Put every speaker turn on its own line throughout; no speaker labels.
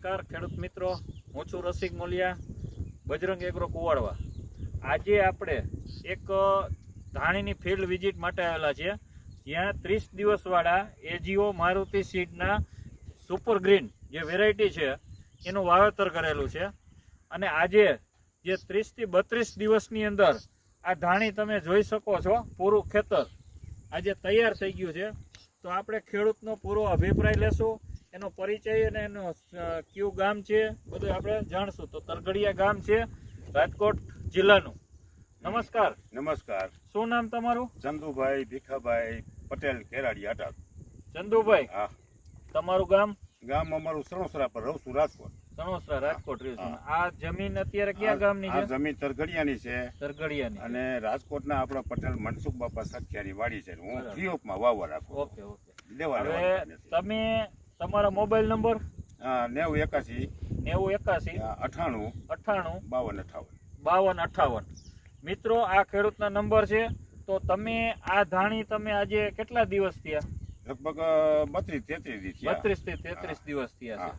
નમસ્કાર, ખેડૂત મિત્રો. હું છું રસિક મોલિયા, બજરંગ એગ્રો કુવાડવા. આજે આપણે એક ધાણીની ફિલ્ડ વિઝિટ માટે આવેલા છીએ. જ્યાં ત્રીસ દિવસવાળા એજીઓ મારુતિ સીડના સુપર ગ્રીન જે વેરાયટી છે, એનું વાવેતર કરેલું છે. અને આજે જે ત્રીસથી બત્રીસ દિવસની અંદર આ ધાણી તમે જોઈ શકો છો, પૂરું ખેતર આજે તૈયાર થઈ ગયું છે. તો આપણે ખેડૂતનો પૂરો અભિપ્રાય લેશું. એનો પરિચય અને એનો કયું ગામ છે બધું આપણે જાણશું. તો તરગડિયા ગામ છે રાજકોટ જિલ્લાનું. નમસ્કાર.
નમસ્કાર.
શું નામ તમારું?
ચંદુભાઈ ભીખાભાઈ પટેલ કેરાડી અટક
ચંદુભાઈ.
હા.
તમારું ગામ?
ગામ અમારું સણોસરા પર રહું છું રાજકોટ.
સણોસરા રાજકોટ રહ્યું છે. આ જમીન અત્યારે કયા ગામની છે?
જમીન તરગડિયાની છે.
તરગડિયાની.
અને રાજકોટના આપણા પટેલ મનસુખ બાપા સખિયાની વાડી છે. હું. ફ્રી ઓફમાં વાવવા રાખું
ઓકે ઓકે. તમે તમારા મોબાઈલ નંબર?
નેવું એકાસી.
નેવું એકાસી.
અઠાણું.
અઠાણું.
બાવન અઠાવન.
બાવન અઠાવન. મિત્રો આ ખેડૂતના નંબર છે. તો તમે આ ધાણી તમે આજે કેટલા દિવસ થયા?
લગભગ બત્રીસ તેત્રીસ
દિવસ. બત્રીસથી તેત્રીસ દિવસ થયા છે.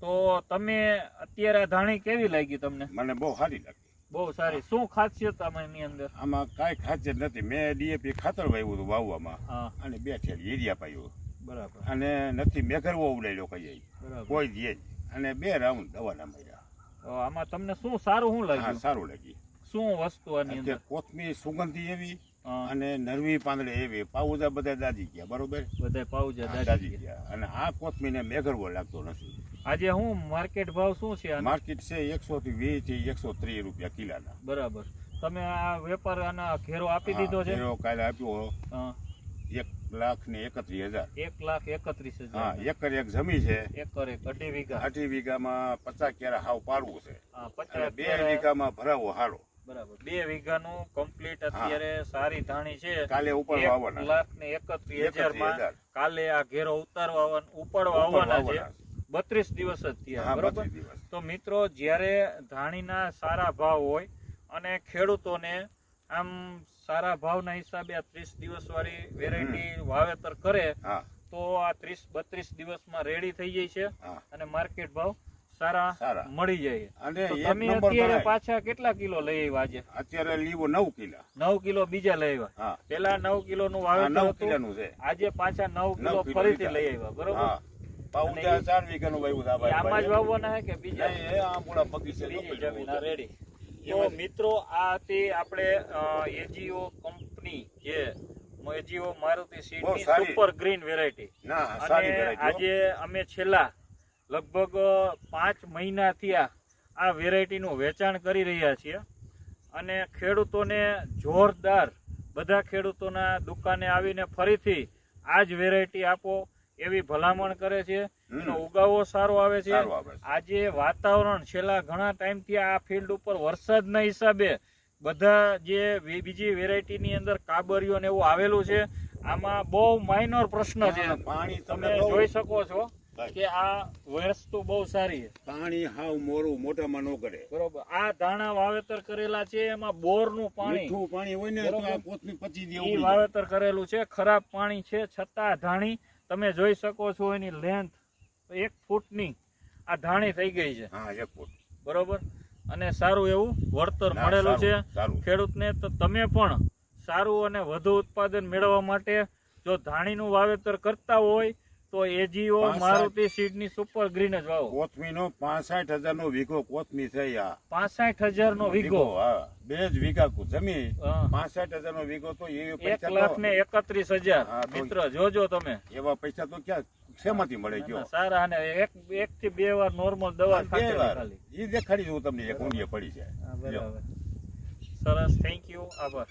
તો તમે અત્યારે આ ધાણી કેવી લાગી તમને?
મને બહુ સારી લાગી.
બહુ સારી. શું ખાસિયત આમાં એની અંદર?
આમાં કાંઈ ખાસિયત નથી. મેં ડીએપી ખાતર વાવ્યું હતું વાવવામાં.
હા.
અને બે ઠેલ યુરિયા પાયું
બરાબર.
અને નથી મેઘરવો ઉડાડ્યો કહીએ
બરાબર.
કોઈ દે અને બે રાઉન્ડ દવાના મળ્યા
તો આમાં તમને શું સારું શું લાગ્યું?
સારું લાગ્યું.
શું વસ્તુ આની અંદર?
કોથમી કોથમીર સુગંધી એવી અને નરવી પાંદડે એવી. પાઉજા બધા દાજી ગયા બરોબર?
બધા પાઉજા દાજી
ગયા. અને આ કોથમીને મેઘરવો લાગતો નથી.
આજે હું માર્કેટ ભાવ શું છે
માર્કેટ છે એકસો થી વીસથી એકસો ત્રીસ રૂપિયા કિલાના.
બરાબર. તમે આ વેપાર આના ઘેરો આપી દીધો છે?
ઘેરો કાલે આપ્યો.
હા,
એક લાખ ને એકત્રીસ હજાર.
એક લાખ એકત્રીસ
હા
હજાર
એકર એક જમી છે.
એકર એક અઢી વીઘા.
અઢી વીઘામાં પચાસ કેરા હાવ પાડવું છે. અને બે વીઘામાં ભરાવો હારો
બરાબર. બે વીઘાનું કમ્પ્લીટ અત્યારે સારી ધાણી છે.
કાલે ઉપર
એક લાખ ને એકત્રીસ હજાર. કાલે આ ઘેરો ઉતારવા આવવાના- ઉપાડવા આવવાના છે. બત્રીસ દિવસ જ થયા બરોબર? તો મિત્રો જ્યારે ધાણીના સારા ભાવ હોય અને ખેડૂતોને આમ સારા ભાવના હિસાબે આ ત્રીસ દિવસ વાળી વેરાયટી વાવેતર કરે તો આ ત્રીસ બત્રીસ દિવસમાં રેડી થઈ જાય છે અને માર્કેટ ભાવ સારા. મળી જાય.
અને
તમે અત્યારે પાછા કેટલા કિલો લઈ આવ્યા આજે?
અત્યારે લીવો નવ કિલો.
નવ કિલો બીજા લઈ આવ્યા. પેલા નવ કિલો નું વાવેતર
નવ
હતું. આજે પાછા નવ કિલો ફરીથી લઈ આવ્યા. બરોબર? આમાં જ વાવવાના હે કે બીજા?
બગીચા
રેડી તો મિત્રો આ હતી આપણે એજીઓ કંપની જે એજીઓ મારુતિ
બહુ
સુપર ગ્રીન વેરાયટી. અને આજે અમે છેલ્લા લગભગ પાંચ મહિનાથી આ આ વેરાયટીનું વેચાણ કરી રહ્યા છીએ. અને ખેડૂતોને જોરદાર બધા ખેડૂતોના દુકાને આવીને ફરીથી આ જ વેરાયટી આપો. એવી ભલામણ કરે છે એનો ઉગાવો સારો આવે છે. આજે વાતાવરણ છેલ્લા ઘણા ટાઈમથી આ ફિલ્ડ ઉપર વરસાદના હિસાબે બધા જે બીજી વેરાયટીની અંદર કાબરિયો ને એવું આવેલું છે આમાં બહુ માઇનોર પ્રશ્ન છે.
પાણી
તમે જોઈ શકો છો કે આ વસ્તુ બહુ સારી છે.
પાણી હાવ મોરું મોઢામાં ન કરે.
બરોબર. આ ધાણા વાવેતર કરેલા છે એમાં બોરનું પાણી.
મીઠું પાણી હોય ને તો આ પોતની પચી દેવું
વાવેતર કરેલું છે ખરાબ પાણી છે છતાં ધાણી તમે જોઈ શકો છો એની લેન્થ એક ફૂટની. આ ધાણી થઈ ગઈ છે.
હા એક ફૂટ.
બરોબર? અને સારું એવું વળતર મળેલું છે. ખેડૂતને. તો તમે પણ સારું અને વધુ ઉત્પાદન મેળવવા માટે જો ધાણીનું વાવેતર કરતા હોય તો એજીઓ મારુતિ સીડની સુપર ગ્રીન જ વાવો.
કોથમીરનો પાસઠ હજાર નો વીઘો કોથમી છે આ
પાસઠ હજાર નો વીઘો.
બે જ વીઘા જમીન.
હા.
હજાર નો વીઘો તો એ
એક લાખ ને એકત્રીસ હજાર. મિત્ર જોજો તમે.
એવા પૈસા તો ક્યાં શેમાંથી મળે
ના,
ગયો?
સારા અને એક એક થી બે વાર નોર્મલ દવા. ખાલી.
ઈ દેખાડી દઉં તમને એક ઊંડીએ પડી છે
સરસ થેન્ક યુ આભાર.